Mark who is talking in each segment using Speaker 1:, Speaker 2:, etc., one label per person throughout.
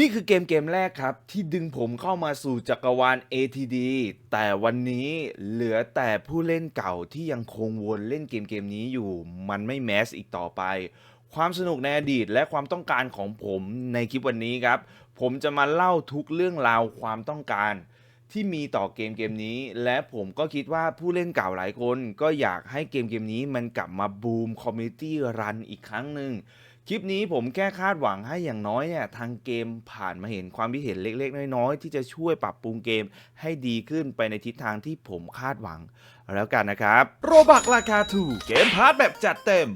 Speaker 1: นี่คือเกมเกมแรกครับ ที่ดึงผมเข้ามาสู่จักรวาล ATD แต่วันนี้เหลือแต่ผู้เล่นเก่าที่ยังคงวนเล่นเกมเกมนี้อยู่ มันไม่แมสอีกต่อไป ความสนุกในอดีตและความต้องการของผมในคลิปวันนี้ครับ ผมจะมาเล่าทุกเรื่องราวความต้องการ ที่มีต่อเกมเกมนี้ และผมก็คิดว่าผู้เล่นเก่าหลายคน ก็อยากให้เกมเกมนี้มันกลับมาบูมคอมมิตี้รันอีกครั้งหนึ่ง คลิปนี้ผมแค่คาดหวังให้อย่างน้อยเนี่ยทางเกมผ่านมาเห็นความคิดเห็นเล็ก ๆ น้อยๆ ที่จะช่วยปรับปรุงเกมให้ดีขึ้นไปในทิศทางที่ผมคาดหวัง แล้วกันนะครับ โรบักราคาถูกเกมพาร์ทแบบจัดเต็ม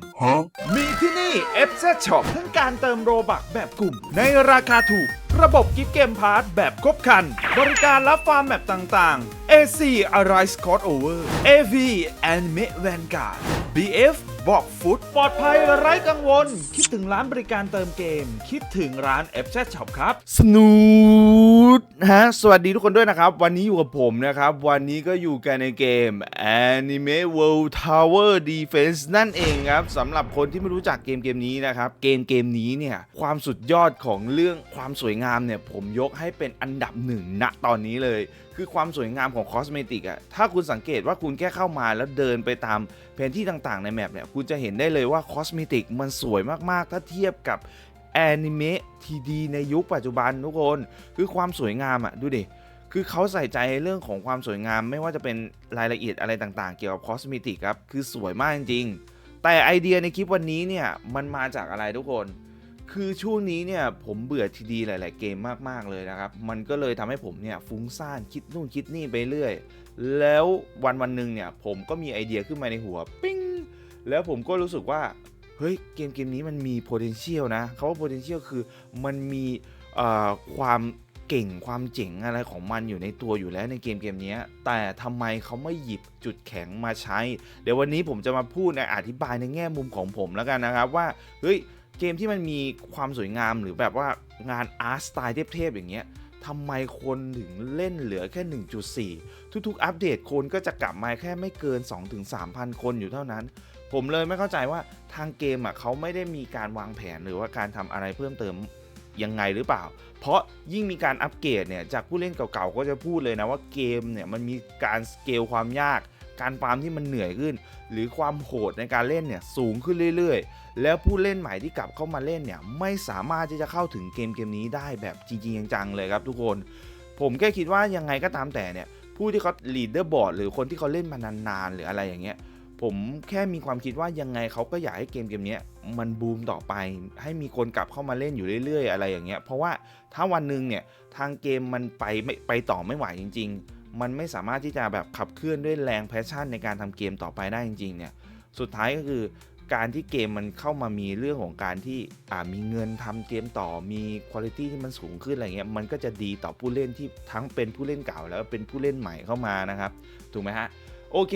Speaker 1: มีที่นี่ FZ Shop ทั้งการเติมโรบักแบบกลุ่ม ในราคาถูก ระบบกิฟต์เกมพาร์ทแบบครบคัน บริการรับฟาร์มแบบต่างๆ AC Arise Scott Over AV Anime Vanguard BF บอกฟุตปลอดภัยไร้กังวล คิดถึงร้านบริการเติมเกม คิดถึงร้าน FZ Shop ครับ สนูดฮะสวัสดีทุกคนด้วยนะครับ วันนี้อยู่กับผมนะครับ วันนี้ก็อยู่กันในเกม Anime World Tower Defense นั่นเองครับสำหรับคนที่ไม่รู้จักเกมเกมนี้นะครับ เกมเกมนี้เนี่ยความสุดยอดของเรื่องความสวยงามเนี่ยผมยกให้เป็นอันดับหนึ่งณตอนนี้เลย คือความสวยงามของคอสเมติกอะถ้าคุณสังเกตว่าคุณแค่เข้ามาแล้วเดินไปตามแผนที่ต่างๆในแมปเนี่ยคุณจะเห็นได้เลยว่าคอสเมติกมันสวยมากๆ ถ้าเทียบกับแอนิเมะทีดีในยุคปัจจุบันทุกคน คือความสวยงามอะดูดิคือเขาใส่ใจเรื่องของความสวยงาม ไม่ว่าจะเป็นรายละเอียดอะไรต่างๆ เกี่ยวกับคอสเมติกครับ คือสวยมากจริงๆ แต่ไอเดียในคลิปวันนี้เนี่ย มันมาจากอะไรทุกคน คือช่วงนี้เนี่ยผมเบื่อทีดีหลาย ๆ เกมมากๆเลยนะครับ มันก็เลยทำให้ผมเนี่ยฟุ้งซ่านคิดนู่นคิดนี่ไปเรื่อย แล้ววันวันหนึ่งเนี่ยผมก็มีไอเดียขึ้นมาในหัว ปิ้ง แล้วผมก็รู้สึกว่า เฮ้ยเกมเกมนี้มันมี potential นะเขาว่า potential คือมันมีความเก่งความเจ๋งอะไรของมันอยู่ในตัวอยู่แล้วในเกมเกมนี้ แต่ทำไมเขาไม่หยิบจุดแข็งมาใช้ เดี๋ยววันนี้ผมจะมาพูดในอธิบายในแง่มุมของผมแล้วกันนะครับว่าเฮ้ยเกมที่มันมีความสวยงามหรือแบบว่างานอาร์ตสไตล์เทพๆอย่างเงี้ยทำไมคนถึงเล่นเหลือแค่ 1.4 ทุกๆ อัปเดตคนก็จะกลับมาแค่ไม่เกิน 2-3,000 คนอยู่เท่านั้น ผมเลยไม่เข้าใจว่าทางเกมอะเขาไม่ได้มีการวางแผนหรือว่าการทำอะไรเพิ่มเติมยังไงหรือเปล่า เพราะยิ่งมีการอัปเกรดเนี่ยจากผู้เล่นเก่าๆก็จะพูดเลยนะว่าเกมเนี่ยมันมีการสเกลความยาก การฟาร์มที่มันเหนื่อยขึ้น หรือความโหดในการเล่นเนี่ยสูงขึ้นเรื่อยๆ แล้วผู้เล่นใหม่ที่กลับเข้ามาเล่นเนี่ยไม่สามารถที่จะเข้าถึงเกมเกมนี้ได้แบบจริงๆจังๆเลยครับทุกคน ผมแค่คิดว่ายังไงก็ตามแต่เนี่ยผู้ที่เขาลีดเดอร์บอร์ดหรือคนที่เขาเล่นมานานๆหรืออะไรอย่างเงี้ย ผมแค่มีความคิดว่ายังไงเขาก็อยากให้เกมเกมนี้มันบูมต่อไป ให้มีคนกลับเข้ามาเล่นอยู่เรื่อย ๆ อะไรอย่างเงี้ยเพราะว่าถ้าวันหนึ่งเนี่ยทางเกมมันไปไม่ไปต่อไม่ไหวจริง ๆ มันไม่สามารถที่จะแบบขับเคลื่อนด้วยแรงแพชชั่นในการทำเกมต่อไปได้จริง ๆ เนี่ยสุดท้ายก็คือการที่เกมมันเข้ามามีเรื่องของการที่อ่ามีเงินทำเกมต่อมีคุณภาพที่มันสูงขึ้นอะไรเงี้ยมันก็จะดีต่อผู้เล่นที่ทั้งเป็นผู้เล่นเก่าแล้วเป็นผู้เล่นใหม่เข้ามานะครับถูกไหมฮะโอเค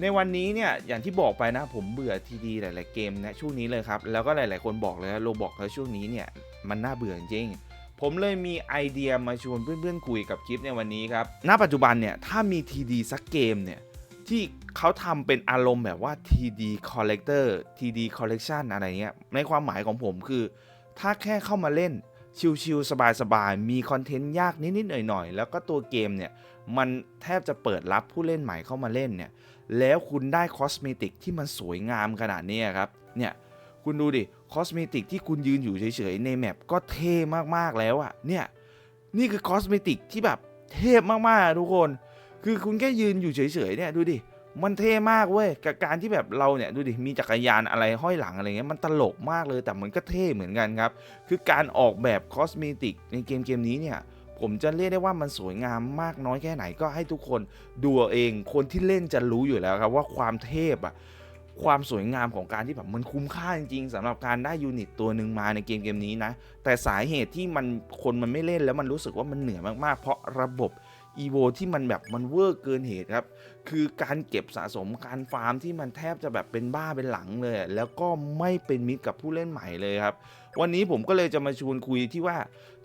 Speaker 1: ในวันนี้เนี่ยอย่างที่บอกไปนะผมเบื่อทีดีหลาย ๆ เกมนะช่วงนี้เลยครับ แล้วก็หลาย ๆ คนบอกเลยโรบอกแล้วช่วงนี้เนี่ยมันน่าเบื่อจริงผมเลยมีไอเดียมาชวนเพื่อน ๆ คุยกับคลิปในวันนี้ครับ ณ ปัจจุบันเนี่ยถ้ามีทีดีสักเกมเนี่ยที่เขาทำเป็นอารมณ์แบบว่า TD Collector TD Collection อะไรเงี้ย ในความหมายของผมคือ ถ้าแค่เข้ามาเล่นชิลๆสบายๆ มีคอนเทนต์ยากนิดๆหน่อยๆ แล้วก็ตัวเกมเนี่ย มันแทบจะเปิดรับผู้เล่นใหม่เข้ามาเล่นเนี่ย แล้วคุณได้คอสเมติกที่มันสวยงามขนาดนี้ครับ เนี่ย คุณดูดิคอสเมติกที่คุณยืนอยู่เฉยๆ ในแมปก็เท่มากๆแล้วอะเนี่ย นี่คือคอสเมติกที่แบบเทพมากๆอะทุกคน คือคุณแค่ยืนอยู่เฉยๆ เนี่ยดูดิ มันเท่มากเว้ย กับการที่แบบเราเนี่ยดูดิ มีจักรยานอะไรห้อยหลังอะไรเงี้ย มันตลกมากเลย แต่มันก็เท่เหมือนกันครับ คือการออกแบบคอสเมติกในเกมเกมนี้เนี่ย ผมจะเรียกได้ว่ามันสวยงามมากน้อยแค่ไหนก็ให้ทุกคนดูเองคนที่เล่นจะรู้อยู่แล้วครับว่าความเทพอะความสวยงามของการที่แบบมันคุ้มค่าจริงๆสำหรับการได้ยูนิตตัวหนึ่งมาในเกมเกมนี้นะ แต่สาเหตุที่มันคนมันไม่เล่นแล้วมันรู้สึกว่ามันเหนื่อยมากๆ เพราะระบบ อีโวที่มันแบบมันเวอร์เกินเหตุครับ คือการเก็บสะสมการฟาร์มที่มันแทบจะแบบเป็นบ้าเป็นหลังเลย แล้วก็ไม่เป็นมิตรกับผู้เล่นใหม่เลยครับ วันนี้ผมก็เลยจะมาชวนคุยที่ว่า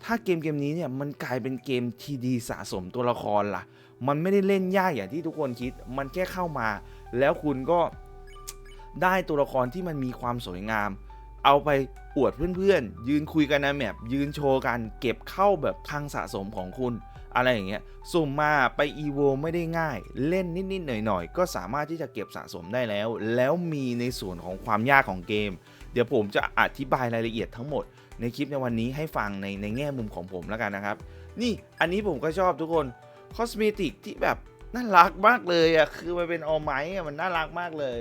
Speaker 1: ถ้าเกมเกมนี้เนี่ยมันกลายเป็นเกมทีดีสะสมตัวละครล่ะ มันไม่ได้เล่นยากอย่างที่ทุกคนคิด มันแค่เข้ามา แล้วคุณก็ได้ตัวละครที่มันมีความสวยงาม เอาไปอวดเพื่อนๆ ยืนคุยกันในแมปยืนโชว์กัน เก็บเข้าแบบคลังสะสมของคุณ อะไรอย่างเงี้ยสุ่มมาไปอีโวไม่ได้ง่าย เล่นนิดๆหน่อยๆ ก็สามารถที่จะเก็บสะสมได้แล้ว แล้วมีในส่วนของความยากของเกม เดี๋ยวผมจะอธิบายรายละเอียดทั้งหมด ในคลิปในวันนี้ให้ฟังในในแง่มุมของผมแล้วกันนะครับ นี่อันนี้ผมก็ชอบทุกคนคอสเมติกที่แบบน่ารักมากเลยอะคือมันเป็นออไม้อะมันน่ารักมากเลย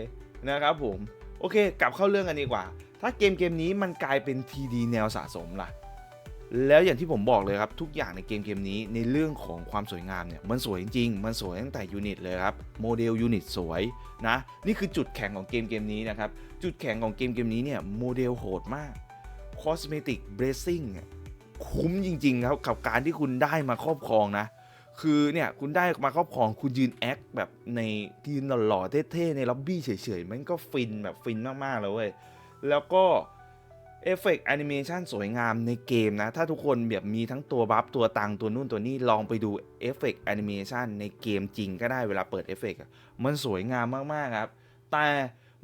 Speaker 1: นะครับผมโอเค กลับเข้าเรื่องกันดีกว่า ถ้าเกมเกมนี้มันกลายเป็น TD แนวสะสมล่ะ แล้วอย่างที่ผมบอกเลยครับ ทุกอย่างในเกมเกมนี้ในเรื่องของความสวยงามเนี่ยมันสวยจริงมันสวยตั้งแต่ยูนิตเลยครับโมเดลยูนิตสวยนะนี่คือจุดแข็งของเกมเกมนี้นะครับ จุดแข็งของเกมเกมนี้เนี่ยโมเดลโหดมาก Cosmetic Blessing เนี่ยคุ้มจริง ๆ ครับกับการที่คุณได้มาครอบครองนะ คือเนี่ยคุณได้มาครอบครองคุณยืนแอคแบบในยืนหล่อๆเท่ๆในล็อบบี้เฉยๆมันก็ฟินแบบฟินมากๆเลยเว้ยแล้วก็ เอฟเฟกต์แอนิเมชันสวยงามในเกมนะ ถ้าทุกคนแบบมีทั้งตัวบัฟตัวตังตัวนู่นตัวนี้ลองไปดูเอฟเฟกต์แอนิเมชันในเกมจริงก็ได้เวลาเปิดเอฟเฟกต์มันสวยงามมากๆครับ แต่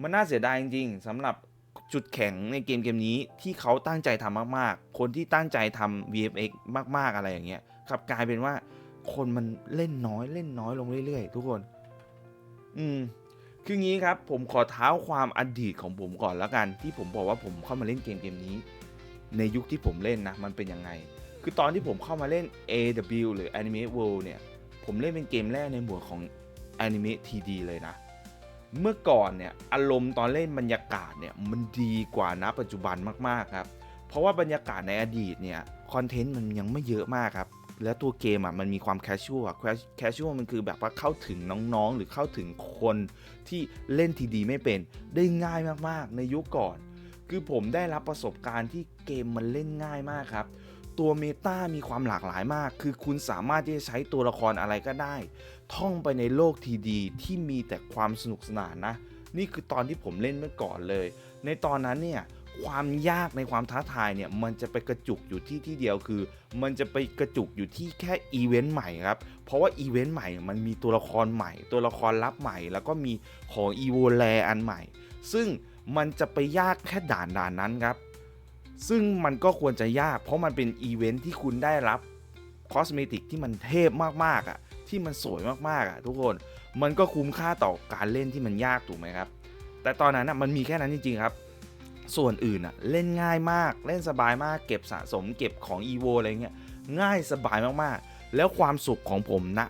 Speaker 1: มันน่าเสียดายจริงๆสำหรับจุดแข็งในเกมเกมนี้ที่เขาตั้งใจทำมากๆ คนที่ตั้งใจทำ VFX มากๆอะไรอย่างเงี้ยกลับกลายเป็นว่าคนมันเล่นน้อยเล่นน้อยลงเรื่อยๆ ทุกคน อืม คืองี้ครับผมขอเท้าความอดีตของผมก่อนแล้วกัน ที่ผมบอกว่าผมเข้ามาเล่นเกมเกมนี้ ในยุคที่ผมเล่นนะมันเป็นยังไง คือตอนที่ผมเข้ามาเล่น AW หรือ Anime World เนี่ย ผมเล่นเป็นเกมแรกในหมวดของ Anime TD เลยนะ เมื่อก่อนเนี่ยอารมณ์ตอนเล่นบรรยากาศเนี่ยมันดีกว่าณปัจจุบันมากๆครับ เพราะว่าบรรยากาศในอดีตเนี่ยคอนเทนต์มันยังไม่เยอะมากครับ แล้วตัวเกมอะมันมีความแคชชวลแคชชวลมันคือแบบว่าเข้าถึงน้องๆ หรือเข้าถึงคนที่เล่นทีดีไม่เป็น ได้ง่ายมากๆ ในยุคก่อน คือผมได้รับประสบการณ์ที่เกมมันเล่นง่ายมากครับ ตัวเมตามีความหลากหลายมาก คือคุณสามารถที่จะใช้ตัวละครอะไรก็ได้ ท่องไปในโลกทีดีที่มีแต่ความสนุกสนานนะ นี่คือตอนที่ผมเล่นเมื่อก่อนเลย ในตอนนั้นเนี่ย ความยากในความท้าทายเนี่ยมันจะไปกระจุกอยู่ที่ที่เดียวคือ มันจะไปกระจุกอยู่ที่แค่อีเวนต์ใหม่ครับ เพราะว่าอีเวนต์ใหม่มันมีตัวละครใหม่ ตัวละครลับใหม่ แล้วก็มีของอีโวแลอันใหม่ ซึ่งมันจะไปยากแค่ด่านด่านนั้นครับ ซึ่งมันก็ควรจะยาก เพราะมันเป็นอีเวนต์ที่คุณได้รับคอสเมติกที่มันเทพมากๆอะที่มันสวยมากๆอะทุกคนมันก็คุ้มค่าต่อการเล่นที่มันยากถูกไหมครับ แต่ตอนนั้นอะมันมีแค่นั้นจริงๆครับ ส่วนอื่นอะเล่นง่ายมากเล่นสบายมากเก็บสะสมเก็บของ EVO อะไรเงี้ยง่ายสบายมากๆ แล้วความสุขของผมณ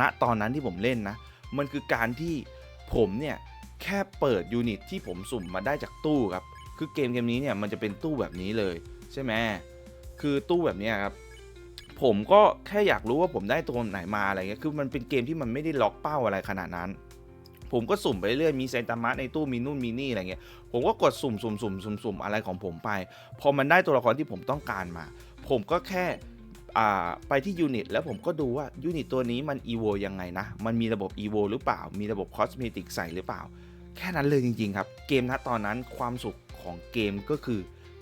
Speaker 1: ณตอนนั้นที่ผมเล่นนะ มันคือการที่ผมเนี่ยแค่เปิดยูนิตที่ผมสุ่มมาได้จากตู้ครับ คือเกมเกมนี้เนี่ยมันจะเป็นตู้แบบนี้เลยใช่ไหมคือตู้แบบเนี้ยครับผมก็แค่อยากรู้ว่าผมได้ตัวไหนมาอะไรเงี้ยคือมันเป็นเกมที่มันไม่ได้ล็อกเป้าอะไรขนาดนั้น ผมก็สุ่มไปเรื่อยมีเซนตามะในตู้มีนู่นมีนี่อะไรเงี้ยผมก็กดสุ่มสุ่มสุ่มสุ่มสุ่มอะไรของผมไป พอมันได้ตัวละครที่ผมต้องการมา ผมก็แค่ไปที่ยูนิตแล้วผมก็ดูว่ายูนิตตัวนี้มัน EVO ยังไงนะ มันมีระบบ EVO หรือเปล่า มีระบบคอสเมติกใส่หรือเปล่า แค่นั้นเลยจริง ๆ ครับ เกมณตอนนั้นความสุขของเกมก็คือ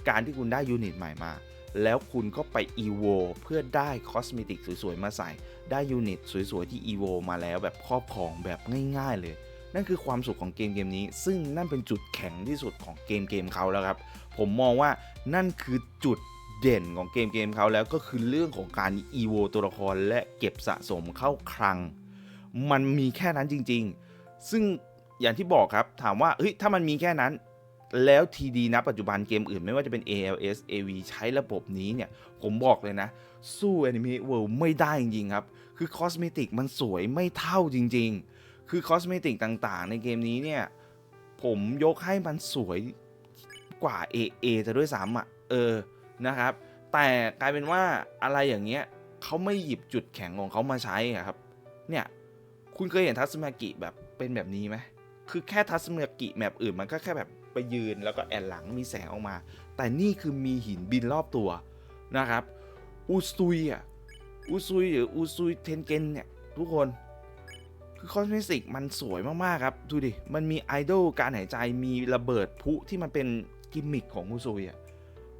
Speaker 1: การที่คุณได้ยูนิตใหม่มา แล้วคุณก็ไป EVO เพื่อได้คอสเมติกสวย ๆ มาใส่ ได้ยูนิตสวย ๆ ที่ EVO มาแล้วแบบครอบครองแบบง่าย ๆ เลย นั่นคือความสุขของเกมเกมนี้ ซึ่งนั่นเป็นจุดแข็งที่สุดของเกมเกมเขาแล้วครับ ผมมองว่านั่นคือจุดเด่นของเกมเกมเขาแล้วก็คือเรื่องของการ EVO ตัวละครและเก็บสะสมเข้าคลัง มันมีแค่นั้นจริง ๆ ซึ่งอย่างที่บอกครับถามว่าเฮ้ยถ้ามันมีแค่นั้นแล้ว TD นะปัจจุบันเกมอื่นไม่ว่าจะเป็น ALS AV ใช้ระบบนี้เนี่ย ผมบอกเลยนะ สู้ Anime World ไม่ได้จริงๆครับ คือคอสเมติกมันสวยไม่เท่าจริง ๆ คือคอสเมติกต่างๆ ในเกมนี้เนี่ย ผมยกให้มันสวยกว่า AA จะด้วยซ้ำอะ เออ นะครับ แต่กลายเป็นว่าอะไรอย่างเงี้ยเขาไม่หยิบจุดแข็งของเขามาใช้ครับ เนี่ย คุณเคยเห็นทัศมากิแบบเป็นแบบนี้ไหม คือแค่ทัศมากิแมปอื่นมันก็แค่แบบไปยืนแล้วก็แอนหลังมีแสงออกมา แต่นี่คือมีหินบินรอบตัวนะครับอูซุยอะอูซุยหรืออูซุยเทนเกนเนี่ยทุกคน คือคอสเมติกมันสวยมากๆครับ ดูดิ มันมีไอดอลการหายใจมีระเบิดพุที่มันเป็นกิมมิคของมูซุยอะ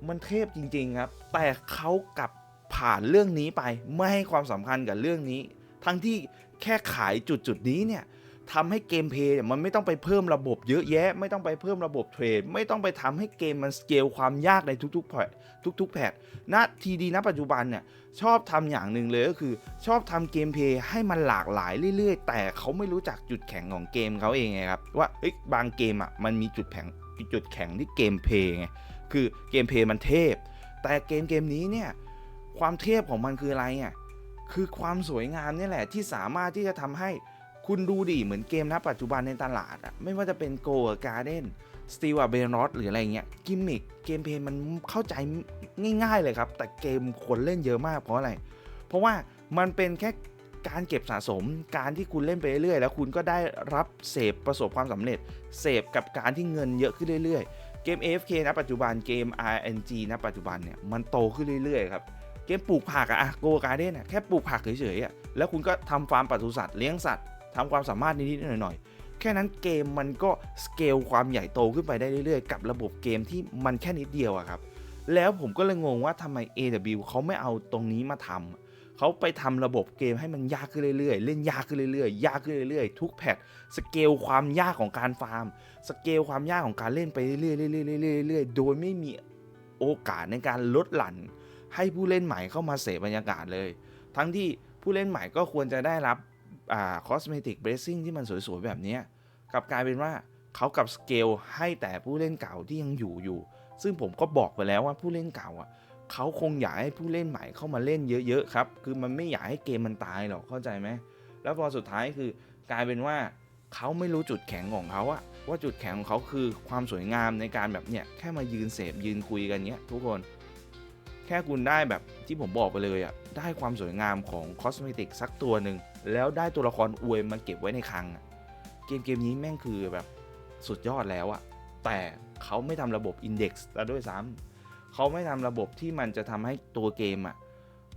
Speaker 1: มันเทพจริง ๆ ครับ แต่เขากลับผ่านเรื่องนี้ไป ไม่ให้ความสำคัญกับเรื่องนี้ ทั้งที่แค่ขายจุดจุดๆนี้เนี่ย ทำให้เกมเพย์มันไม่ต้องไปเพิ่มระบบเยอะแยะ ไม่ต้องไปเพิ่มระบบเทรด ไม่ต้องไปทำให้เกมมันสเกลความยากในทุกๆแพททุกๆแพทณทีดีณปัจจุบันเนี่ยชอบทำอย่างหนึ่งเลยก็คือ ชอบทำเกมเพย์ให้มันหลากหลายเรื่อยๆ แต่เขาไม่รู้จักจุดแข็งของเกมเขาเองไงครับว่าเอ้บางเกมอะมันมีจุดแข็งจุดแข็งที่เกมเพย์ไงคือเกมเพย์มันเทพ แต่เกมเกมนี้เนี่ยความเทพของมันคืออะไรอะคือความสวยงามนี่แหละที่สามารถที่จะทำให้ คุณดูดิเหมือนเกมณปัจจุบันในตลาดอะไม่ว่าจะเป็นโกกับการ์เด้นสตีวเบรอสหรืออะไรเงี้ยกิมมิคเกมเพลย์มันเข้าใจง่ายๆเลยครับ แต่เกมคนเล่นเยอะมากเพราะอะไร เพราะว่ามันเป็นแค่การเก็บสะสมการที่คุณเล่นไปเรื่อยๆ แล้วคุณก็ได้รับเสพประสบความสำเร็จ เสพกับการที่เงินเยอะขึ้นเรื่อยๆ เกม AFK นะปัจจุบันเกม RNG นะปัจจุบันเนี่ยมันโตขึ้นเรื่อยๆครับเกมปลูกผักอะโกการ์เด้นแค่ปลูกผักเฉยๆอะแล้วคุณก็ทำฟาร์มปศุสัตว์เลี้ยงสัตว์ ทำความสามารถนิดๆหน่อยๆแค่นั้นเกมมันก็สเกลความใหญ่โตขึ้นไปได้เรื่อยๆ กับระบบเกมที่มันแค่นิดเดียวอะครับแล้วผมก็เลยงงว่าทำไม AW เขาไม่เอาตรงนี้มาทำเขาไปทำระบบเกมให้มันยากขึ้นเรื่อยๆ เล่นยากขึ้นเรื่อยๆ ยากขึ้นเรื่อยๆ ทุกแพทสเกลความยากของการฟาร์ม สเกลความยากของการเล่นไปเรื่อยๆเรื่อยๆเรื่อยๆ โดยไม่มีโอกาสในการลดหลั่น ให้ผู้เล่นใหม่เข้ามาเสพบรรยากาศเลย ทั้งที่ผู้เล่นใหม่ก็ควรจะได้รับ คอสเมติกเบรซิ่งที่มันสวยๆ แบบนี้กลับกลายเป็นว่าเขากับสเกลให้แต่ผู้เล่นเก่าที่ยังอยู่อยู่ ซึ่งผมก็บอกไปแล้วว่าผู้เล่นเก่าอะเขาคงอยากให้ผู้เล่นใหม่เข้ามาเล่นเยอะๆครับ คือมันไม่อยากให้เกมมันตายหรอกเข้าใจไหมแล้วพอสุดท้ายคือกลายเป็นว่าเขาไม่รู้จุดแข็งของเขาอะว่าจุดแข็งของเขาคือความสวยงามในการแบบเนี่ยแค่มายืนเสพยืนคุยกันเนี้ยทุกคน แค่คุณได้แบบที่ผมบอกไปเลยอะ ได้ความสวยงามของคอสเมติกสักตัวหนึ่งแล้วได้ตัวละครอวยมาเก็บไว้ในคลังเกมเกมนี้แม่งคือแบบสุดยอดแล้วอะแต่เขาไม่ทำระบบอินเด็กซ์แล้วด้วยซ้ำเขาไม่ทำระบบที่มันจะทำให้ตัวเกมอะ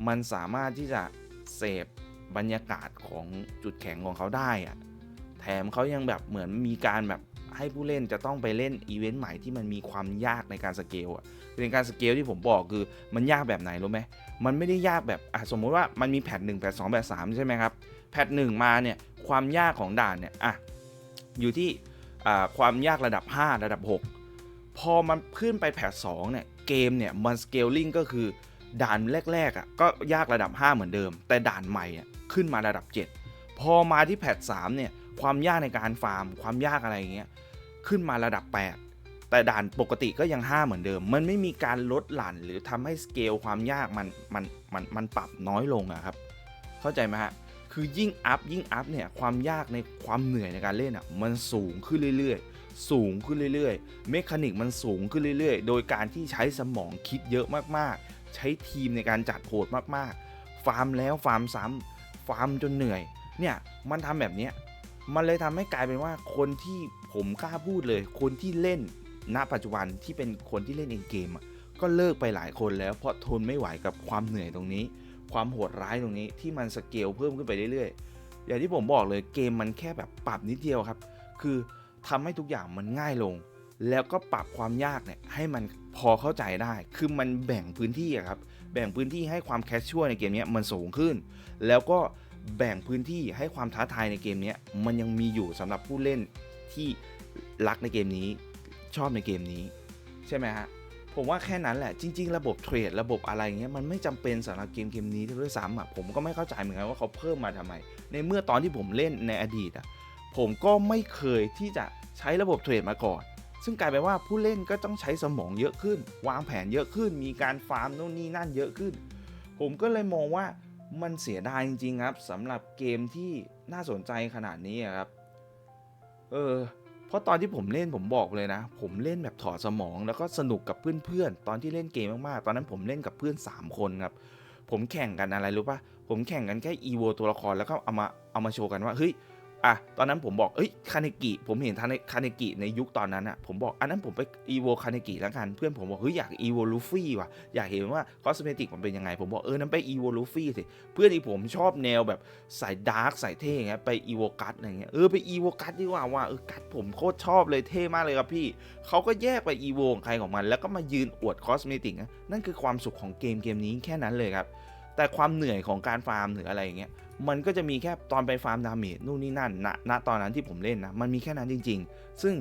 Speaker 1: มันสามารถที่จะเสพบรรยากาศของจุดแข็งของเขาได้อะแถมเขายังแบบเหมือนมีการแบบ ให้ผู้เล่นจะต้องไปเล่นอีเวนต์ใหม่ที่มันมีความยากในการสเกลอะในการสเกลที่ผมบอกคือมันยากแบบไหนรู้ไหมมันไม่ได้ยากแบบอะสมมุติว่ามันมีแพทหนึ่งแพทสองแพทสามใช่ไหมครับแพทหนึ่งมาเนี่ยความยากของด่านเนี่ยอะอยู่ที่อ่าความยากระดับ 5 ระดับ 6 พอมันขึ้นไปแพทสองเนี่ยเกมเนี่ยมันสเกลลิงก็คือด่านแรกๆอะก็ยากระดับ 5 เหมือนเดิม แต่ด่านใหม่อะขึ้นมาระดับ 7 พอมาที่แพท3เนี่ยความยากในการฟาร์ม ความยากอะไรอย่างเงี้ย ขึ้นมาระดับ 8 แต่ด่านปกติก็ยัง 5 เหมือนเดิม มันไม่มีการลดหลั่นหรือทำให้สเกลความยากมันมันมันมันปรับน้อยลงอะครับ เข้าใจไหมฮะ คือยิ่งอัพยิ่งอัพเนี่ยความยากในความเหนื่อยในการเล่นอะมันสูงขึ้นเรื่อยๆ สูงขึ้นเรื่อยๆ เมคานิกมันสูงขึ้นเรื่อยๆ โดยการที่ใช้สมองคิดเยอะมากๆ ใช้ทีมในการจัดโหดมากๆ ฟาร์มแล้วฟาร์มซ้ำฟาร์มจนเหนื่อย เนี่ยมันทำแบบนี้ มันเลยทำให้กลายเป็นว่าคนที่ผมกล้าพูดเลย คนที่เล่นณปัจจุบันที่เป็นคนที่เล่นเองเกมก็เลิกไปหลายคนแล้วเพราะทนไม่ไหวกับความเหนื่อยตรงนี้ ความโหดร้ายตรงนี้ที่มันสเกลเพิ่มขึ้นไปเรื่อยๆ อย่างที่ผมบอกเลยเกมมันแค่แบบปรับนิดเดียวครับ คือทำให้ทุกอย่างมันง่ายลง แล้วก็ปรับความยากเนี่ยให้มันพอเข้าใจได้ คือมันแบ่งพื้นที่ครับ แบ่งพื้นที่ให้ความแคชชัวในเกมนี้มันสูงขึ้น แล้วก็ แบ่งพื้นที่ให้ความท้าทายในเกมนี้มันยังมีอยู่สำหรับผู้เล่นที่รักในเกมนี้ชอบในเกมนี้ ใช่ไหมฮะผมว่าแค่นั้นแหละจริง ๆ ระบบเทรดระบบอะไรเงี้ยมันไม่จำเป็นสำหรับเกมเกมนี้ด้วยซ้ำอะผมก็ไม่เข้าใจเหมือนกันว่าเขาเพิ่มมาทำไม ในเมื่อตอนที่ผมเล่นในอดีตอะผมก็ไม่เคยที่จะใช้ระบบเทรดมาก่อน ซึ่งกลายเป็นว่าผู้เล่นก็ต้องใช้สมองเยอะขึ้น วางแผนเยอะขึ้น มีการฟาร์มโน่นนี่นั่นเยอะขึ้น ผมก็เลยมองว่า มันเสียดายจริงๆครับสำหรับเกมที่น่าสนใจขนาดนี้ครับ เออเพราะตอนที่ผมเล่นผมบอกเลยนะ ผมเล่นแบบถอดสมองแล้วก็สนุกกับเพื่อนๆ ตอนที่เล่นเกมมากๆ ตอนนั้นผมเล่นกับเพื่อน 3 คนครับ ผมแข่งกันอะไรรู้ปะผมแข่งกันแค่อีโวตัวละครแล้วก็เอามาเอามาโชว์กันว่าเฮ้ย อะตอนนั้นผมบอกเอ้ยคาเนกิผมเห็นคาเนกิในยุคตอนนั้นอะผมบอกอันนั้นผมไปอีโวคาเนกิแล้วกันเพื่อนผมบอกเฮ้ยอยากอีโวลูฟี่ว่ะอยากเห็นว่าคอสเมติกมันเป็นยังไง ผมบอกเออนั้นไปอีโวลูฟี่สิเพื่อนที่ผมชอบแนวแบบสายดาร์กสายเท่เงี้ยไปอีโวกัสอะไรเงี้ยเออไปอีโวกัสดีกว่าว่าเออกัสผมโคตรชอบเลยเท่มากเลยครับพี่เขาก็แยกไปอีโวของใครของมัน แล้วก็มายืนอวดคอสเมติกนะนั่นคือความสุขของเกมเกมนี้แค่นั้นเลยครับแต่ความเหนื่อยของการฟาร์มหรืออะไรเงี้ย มันก็จะมีแค่ตอนไปฟาร์มดาเมจนู่นนี่นั่นณณตอนนั้นที่ผมเล่นนะ มันมีแค่นั้นจริง ๆ ซึ่ง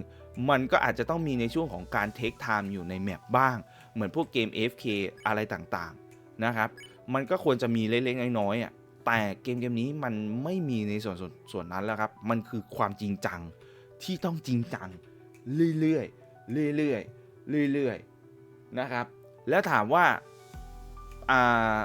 Speaker 1: มันก็อาจจะต้องมีในช่วงของการเทคไทม์อยู่ในแมปบ้าง เหมือนพวกเกม FK อะไรต่างๆนะครับ มันก็ควรจะมีเล็กๆน้อยๆอะแต่เกมเกมนี้มันไม่มีในส่วนส่วน,วนนั้นแล้วครับ มันคือความจริงจังที่ต้องจริงจังเรื่อยๆเรื่อยๆเรื่อยๆนะครับ แล้วถามว่าอ่า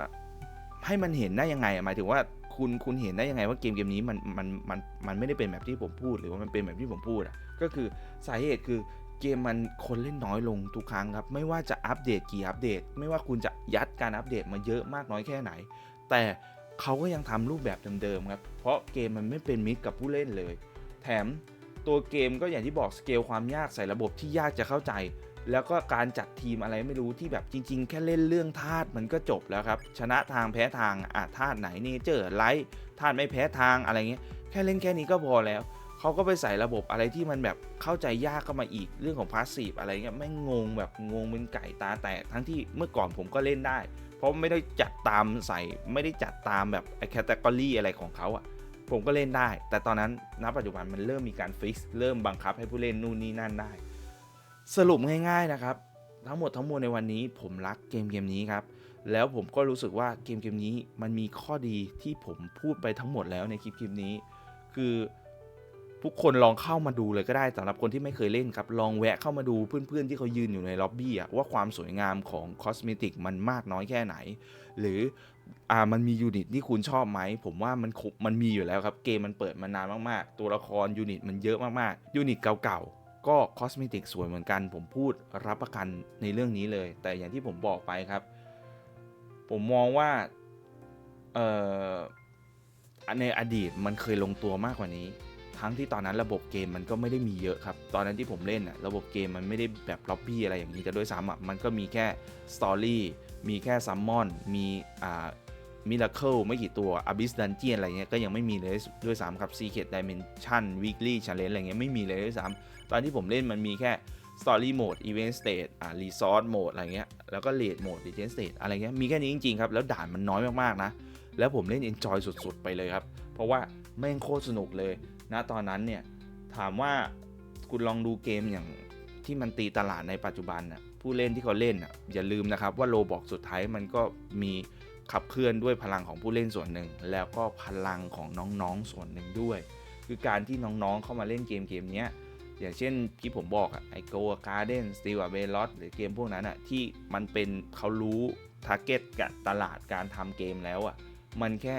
Speaker 1: ให้มันเห็นได้ยังไงหมายถึงว่า คุณคุณเห็นได้ยังไงว่าเกมเกมนี้มันมันมันมันไม่ได้เป็นแบบที่ผมพูดหรือว่ามันเป็นแบบที่ผมพูดอะก็คือสาเหตุคือเกมมันคนเล่นน้อยลงทุกครั้งครับ ไม่ว่าจะอัปเดตกี่อัปเดต ไม่ว่าคุณจะยัดการอัปเดตมาเยอะมากน้อยแค่ไหน แต่เขาก็ยังทำรูปแบบเดิมๆครับ เพราะเกมมันไม่เป็นมิตรกับผู้เล่นเลย แถมตัวเกมก็อย่างที่บอกสเกลความยากใส่ระบบที่ยากจะเข้าใจ แล้วก็การจัดทีมอะไรไม่รู้ที่แบบจริง ๆ แค่เล่นเรื่องธาตุมันก็จบแล้วครับ ชนะทางแพ้ทางอะธาตุไหนเนเจอร์ไลท์ธาตุไม่แพ้ทางอะไรเงี้ยแค่เล่นแค่นี้ก็พอแล้วเขาก็ไปใส่ระบบอะไรที่มันแบบเข้าใจยากเข้ามาอีกเรื่องของพาสซีฟอะไรเงี้ยไม่งงแบบงงเป็นไก่ตาแตกทั้งที่เมื่อก่อนผมก็เล่นได้ เพราะไม่ได้จัดตามใส่ไม่ได้จัดตามแบบไอ้แคตตากรีอะไรของเขาอะ่ะผมก็เล่นได้ แต่ตอนนั้นณปัจจุบันมันเริ่มมีการฟิกซ์เริ่มบังคับให้ผู้เล่นนู่นนี่นั่นได้ สรุปง่ายๆนะครับ ทั้งหมดทั้งมวลในวันนี้ผมรักเกมเกมนี้ครับ แล้วผมก็รู้สึกว่าเกมเกมนี้มันมีข้อดีที่ผมพูดไปทั้งหมดแล้วในคลิปคลิปนี้ คือทุกคนลองเข้ามาดูเลยก็ได้สำหรับคนที่ไม่เคยเล่นครับ ลองแวะเข้ามาดูเพื่อนๆที่เขายืนอยู่ในล็อบบี้อะว่าความสวยงามของคอสเมติกมันมากน้อยแค่ไหน หรืออ่ามันมียูนิตที่คุณชอบไหม ผมว่ามันมันมีอยู่แล้วครับ เกมมันเปิดมานานมากๆ ตัวละครยูนิตมันเยอะมากๆ ยูนิตเก่าๆ ก็คอสเมติกสวยเหมือนกัน ผมพูดรับประกันในเรื่องนี้เลย แต่อย่างที่ผมบอกไปครับ ผมมองว่าในอดีตมันเคยลงตัวมากกว่านี้ ทั้งที่ตอนนั้นระบบเกมมันก็ไม่ได้มีเยอะครับ ตอนนั้นที่ผมเล่นอะระบบเกมมันไม่ได้แบบล็อบบี้อะไรอย่างนี้จะด้วยซ้ำอะมันก็มีแค่สตอรี่มีแค่ซัมมอนมีอ่า มิราเคิลไม่กี่ตัวอ b บิสดันเจียนอะไรเงี้ยก็ยังไม่มีเลยด้วยซ้ำครับ Secret Dimension Weekly Challenge อะไรเงี้ยไม่มีเลยด้วยซ้ำตอนที่ผมเล่นมันมีแค่ Story Mode Event State อ่า Resource Mode อะไรเงี้ยแล้วก็ Raid Mode Legend State อะไรเงี้ยมีแค่นี้จริงๆครับ แล้วด่านมันน้อยมากๆนะ แล้วผมเล่น Enjoy สุดๆ ไปเลยครับ เพราะว่าแม่งโคตรสนุกเลยนะตอนนั้นเนี่ยถามว่าคุณลองดูเกมอย่างที่มันตีตลาดในปัจจุบันน่ะผู้เล่นที่เขาเล่นน่ะอย่าลืมนะครับว่าโลบอกสุดท้ายมันก็มี ขับเคลื่อนด้วยพลังของผู้เล่นส่วนหนึ่ง แล้วก็พลังของน้องๆส่วนหนึ่งด้วย คือการที่น้องๆเข้ามาเล่นเกมเกมนี้อย่างเช่นที่ผมบอกอะไอโกการ์เดนสตีลเบลอสหรือเกมพวกนั้นอะที่มันเป็นเขารู้ทาร์เก็ตกับตลาดการทำเกมแล้วอะมันแค่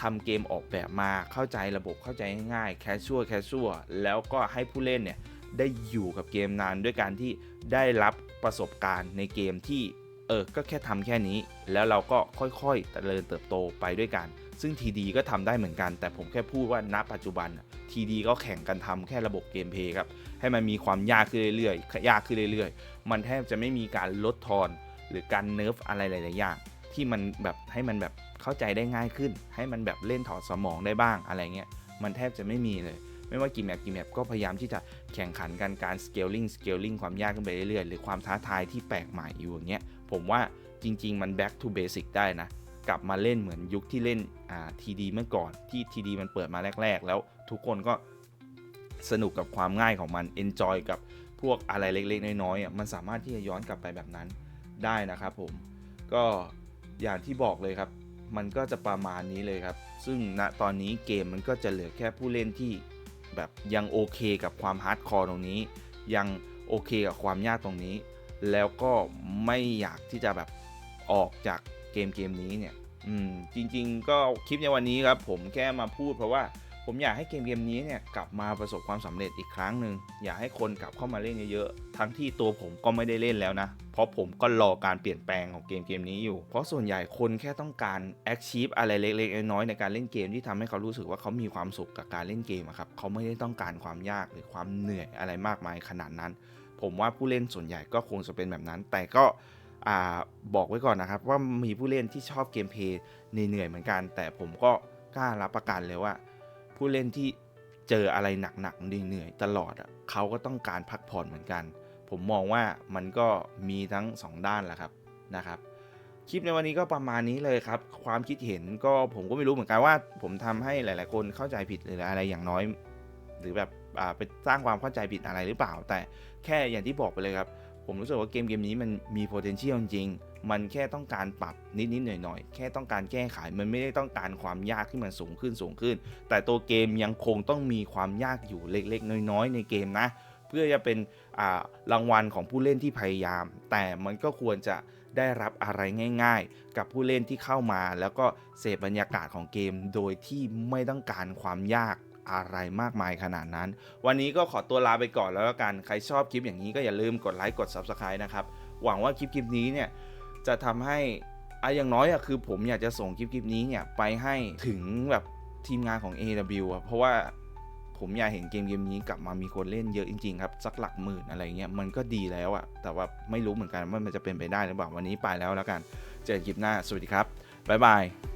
Speaker 1: ทำเกมออกแบบมาเข้าใจระบบเข้าใจง่ายๆแคชชัวแคชชัวแล้วก็ให้ผู้เล่นเนี่ยได้อยู่กับเกมนานด้วยการที่ได้รับประสบการณ์ในเกมที่ เออ ก็แค่ทำแค่นี้ แล้วเราก็ค่อยๆเจริญเติบโตไปด้วยกัน ซึ่งทีดีก็ทำได้เหมือนกัน แต่ผมแค่พูดว่าณปัจจุบันทีดีก็แข่งกันทำแค่ระบบเกมเพลย์ครับ ให้มันมีความยากขึ้นเรื่อยๆ ยากขึ้นเรื่อยๆ มันแทบจะไม่มีการลดทอน หรือการเนิร์ฟอะไรหลายๆอย่าง ที่มันแบบให้มันแบบเข้าใจได้ง่ายขึ้น ให้มันแบบเล่นถอดสมองได้บ้างอะไรเงี้ย มันแทบจะไม่มีเลยไม่ว่ากี่แมปกี่แมปก็พยายามที่จะแข่งขันกันการ scaling scaling ความยากขึ้นไปเรื่อยๆ หรือความท้าทายที่แปลกใหม่อยู่อย่างเงี้ย ผมว่าจริง ๆ มัน back to basic ได้นะ กลับมาเล่นเหมือนยุคที่เล่นอ่าทีดีเมื่อก่อนที่ทีดีมันเปิดมาแรก ๆ แล้วทุกคนก็สนุกกับความง่ายของมัน enjoy กับพวกอะไรเล็ก ๆ น้อยๆอะมันสามารถที่จะย้อนกลับไปแบบนั้นได้นะครับผมก็อย่างที่บอกเลยครับ มันก็จะประมาณนี้เลยครับ ซึ่งณตอนนี้เกมมันก็จะเหลือแค่ผู้เล่นที่แบบยังโอเคกับความฮาร์ดคอร์ตรงนี้ ยังโอเคกับความยากตรงนี้ แล้วก็ไม่อยากที่จะแบบออกจากเกมเกมนี้เนี่ยอืมจริง ๆ ก็คลิปในวันนี้ครับผมแค่มาพูดเพราะว่าผมอยากให้เกมเกมนี้เนี่ยกลับมาประสบความสำเร็จอีกครั้งหนึ่งอยากให้คนกลับเข้ามาเล่นเยอะๆทั้งที่ตัวผมก็ไม่ได้เล่นแล้วนะ เพราะผมก็รอการเปลี่ยนแปลงของเกมเกมนี้อยู่ เพราะส่วนใหญ่คนแค่ต้องการ achieve อะไรเล็กๆน้อยๆในการเล่นเกมที่ทำให้เขารู้สึกว่าเขามีความสุขกับการเล่นเกมครับเขาไม่ได้ต้องการความยากหรือความเหนื่อยอะไรมากมายขนาดนั้น ผมว่าผู้เล่นส่วนใหญ่ก็คงจะเป็นแบบนั้น แต่ก็อ่าบอกไว้ก่อนนะครับ ว่ามีผู้เล่นที่ชอบเกมเพย์เหนื่อยๆเหมือนกัน แต่ผมก็กล้ารับประกันเลยว่า ผู้เล่นที่เจออะไรหนักๆเหนื่อยๆตลอดอะเขาก็ต้องการพักผ่อนเหมือนกัน ผมมองว่ามันก็มีทั้ง 2 ด้านแหละครับนะครับ คลิปในวันนี้ก็ประมาณนี้เลยครับ ความคิดเห็นก็ผมก็ไม่รู้เหมือนกันว่า ผมทำให้หลาย ๆ คนเข้าใจผิดหรืออะไรอย่างน้อย หรือแบบ ไปสร้างความเข้าใจผิดอะไรหรือเปล่า แต่แค่อย่างที่บอกไปเลยครับ ผมรู้สึกว่าเกมเกมนี้มันมี potential จริงมันแค่ต้องการปรับนิดๆหน่อยๆ แค่ต้องการแก้ไข มันไม่ได้ต้องการความยากที่มันสูงขึ้นสูงขึ้น แต่ตัวเกมยังคงต้องมีความยากอยู่เล็กๆ น้อยๆ ในเกมนะ เพื่อจะเป็นรางวัลของผู้เล่นที่พยายาม แต่มันก็ควรจะได้รับอะไรง่าย ๆ กับผู้เล่นที่เข้ามา แล้วก็เสพบรรยากาศของเกมโดยที่ไม่ต้องการความยาก อะไรมากมายขนาดนั้น วันนี้ก็ขอตัวลาไปก่อนแล้วกัน ใครชอบคลิปอย่างนี้ก็อย่าลืมกดไลค์กด Subscribe นะครับ หวังว่าคลิปคลิปนี้เนี่ยจะทำให้อะอย่างน้อยอะคือผมอยากจะส่งคลิปคลิปนี้เนี่ยไปให้ถึงแบบทีมงานของ AW อะเพราะว่าผมอยากเห็นเกมเกมนี้กลับมามีคนเล่นเยอะจริงๆครับ สักหลักหมื่นอะไรเงี้ยมันก็ดีแล้วอะแต่ว่าไม่รู้เหมือนกันว่ามันจะเป็นไปได้หรือเปล่าวันนี้ไปแล้วแล้วกัน เจอกันคลิปหน้าสวัสดีครับบ๊ายบาย